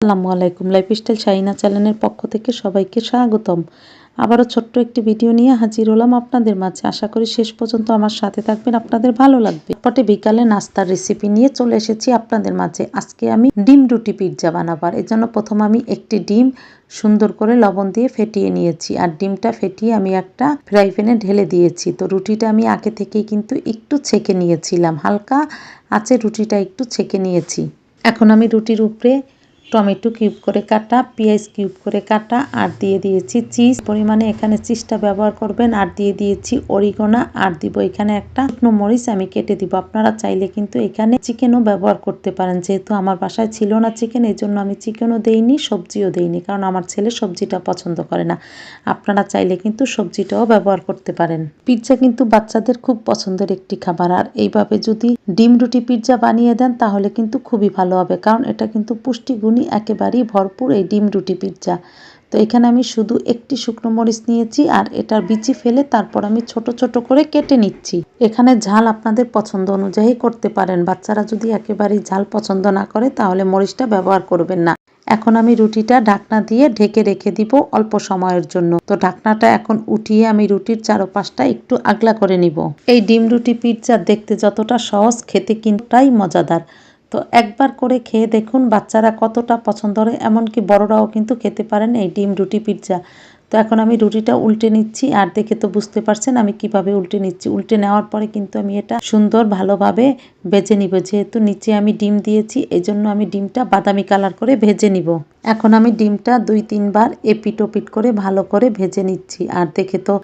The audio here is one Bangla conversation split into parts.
আসসালামু আলাইকুম। লাইফস্টাইল শাইনা চ্যানেলের পক্ষ থেকে সবাইকে স্বাগতম। আবারও ছোট্ট একটি ভিডিও নিয়ে হাজির হলাম আপনাদের মাঝে। আশা করি শেষ পর্যন্ত আমার সাথে থাকবেন, আপনাদের ভালো লাগবে। পটে বিকালে নাস্তার রেসিপি নিয়ে চলে এসেছি আপনাদের মাঝে। আজকে আমি ডিম রুটি পিৎজা বানাবার। এর জন্য প্রথম আমি একটি ডিম সুন্দর করে লবণ দিয়ে ফেটিয়ে নিয়েছি। আর ডিমটা ফেটিয়ে আমি একটা ফ্রাই প্যানে ঢেলে দিয়েছি। তো রুটিটা আমি আগে থেকেই কিন্তু একটু ছেঁকে নিয়েছিলাম। হালকা আছে রুটিটা একটু ছেঁকে নিয়েছি। এখন আমি রুটির উপরে টমেটো কিউব করে কাটা, পেঁয়াজ কিউব করে কাটা আর দিয়ে দিয়েছি চিজ। পরিমাণে এখানে চিজটা ব্যবহার করবেন। আর দিয়ে দিয়েছি অরিগোনা। আর দিব এখানে একটা শুকনো মরিচ। আমি কেটে দিব। আপনারা চাইলে কিন্তু এখানে চিকেনও ব্যবহার করতে পারেন। যেহেতু আমার বাসায় ছিল না চিকেন এই জন্য আমি চিকেনও দেইনি, সবজিও দেইনি। কারণ আমার ছেলে সবজিটা পছন্দ করে না। আপনারা চাইলে কিন্তু সবজিটাও ব্যবহার করতে পারেন। পিৎজা কিন্তু বাচ্চাদের খুব পছন্দের একটি খাবার। আর এইভাবে যদি ডিম রুটি পিৎজা বানিয়ে দেন, তাহলে কিন্তু খুবই ভালো হবে। কারণ এটা কিন্তু পুষ্টিগুণ একেবারেই ভরপুর এই ডিম রুটি পিৎজা। তো এখানে আমি শুধু একটি শুকনো মরিচ নিয়েছি আর এটার বিচি ফেলে তারপর আমি ছোট ছোট করে কেটে নিচ্ছি। এখানে ঝাল আপনাদের পছন্দ অনুযায়ী করতে পারেন। বাচ্চারা যদি একেবারেই ঝাল পছন্দ না করে তাহলে মরিচটা ব্যবহার করবেন না। এখন আমি রুটিটা ঢাকনা দিয়ে ঢেকে রেখে দিব অল্প সময়ের জন্য। তো ঢাকনাটা এখন উঠিয়ে আমি রুটির চারপাশটা একটু আগলা করে নিব। এই ডিম রুটি পিৎজা দেখতে যতটা সহজ, খেতে কিন্তুটাই মজাদার। তো একবার করে খেয়ে দেখুন বাচ্চারা কতটা পছন্দ করে, এমনকি বড়রাও কিন্তু খেতে পারেন এই ডিম রুটি পিৎজা। তো এখন আমি রুটিটা উল্টে নিচ্ছি, আর দেখে তো বুঝতে পারছেন আমি কীভাবে উল্টে নিচ্ছি। উল্টে নেওয়ার পরে কিন্তু আমি এটা সুন্দর ভালোভাবে ভেজে নিব। যেহেতু নিচে আমি ডিম দিয়েছি এই জন্য আমি ডিমটা বাদামি কালার করে ভেজে নিব। এখন আমি ডিমটা দুই, তিনবার এপিট ওপিট করে ভালো করে ভেজে নিচ্ছি। আর দেখে তো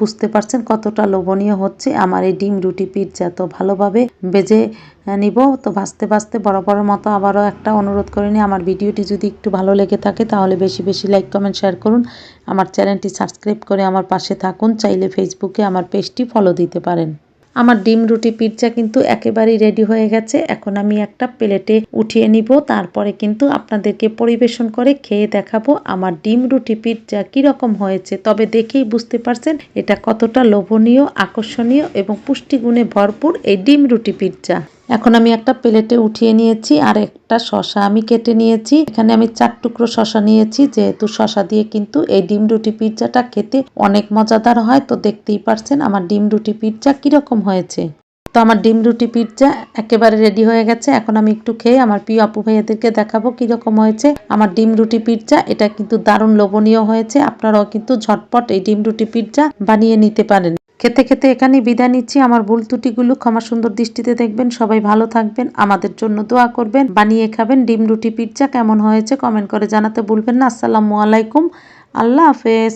বুঝতে পারছেন কতটা লোভনীয় হচ্ছে আমার এই ডিম রুটি পিৎজা। তো ভালোভাবে ভেজে নিব। তো ভাজতে ভাজতে বড় মতো আবারও একটা অনুরোধ করে নিই। আমার ভিডিওটি যদি একটু ভালো লেগে থাকে, তাহলে বেশি বেশি লাইক, কমেন্ট, শেয়ার করুন। আমার চ্যানেলটি সাবস্ক্রাইব করে আমার পাশে থাকুন। চাইলে ফেসবুকে আমার পেজটি ফলো দিতে পারেন। আমার ডিম রুটি পিৎজা কিন্তু একেবারেই রেডি হয়ে গেছে। এখন আমি একটা প্লেটে উঠিয়ে নিব। তারপরে কিন্তু আপনাদেরকে পরিবেশন করে খেয়ে দেখাবো আমার ডিম রুটি পিৎজা কীরকম হয়েছে। তবে দেখেই বুঝতে পারছেন এটা কতটা লোভনীয়, আকর্ষণীয় এবং পুষ্টিগুণে ভরপুর এই ডিম রুটি পিৎজা। এখন আমি একটা প্লেটে উঠিয়ে নিয়েছি আর একটা শশা আমি কেটে নিয়েছি। এখানে আমি চার টুকরো শশা নিয়েছি, যেহেতু শশা দিয়ে কিন্তু এই ডিম রুটি পিৎজাটা খেতে অনেক মজাদার হয়। তো দেখতেই পারছেন আমার ডিম রুটি পিৎজা কীরকম হয়েছে। তো আমার ডিম রুটি পিৎজা একেবারে রেডি হয়ে গেছে। এখন আমি একটু খেয়ে আমার প্রিয় আপু ভাইয়াদেরকে দেখাবো কীরকম হয়েছে। আমার ডিম রুটি পিৎজা, এটা কিন্তু দারুণ লোভনীয় হয়েছে। আপনারাও কিন্তু ঝটপট এই ডিম রুটি পিৎজা বানিয়ে নিতে পারেন। খেতে খেতে এখানে বিদায় নিচ্ছি। আমার ভুল ত্রুটিগুলো ক্ষমা সুন্দর দৃষ্টিতে দেখবেন। সবাই ভালো থাকবেন, আমাদের জন্য দোয়া করবেন। বানিয়ে খাবেন ডিম, রুটি, পিৎজা, কেমন হয়েছে কমেন্ট করে জানাতে ভুলবেন না। আসসালামু আলাইকুম। আল্লাহ হাফেজ।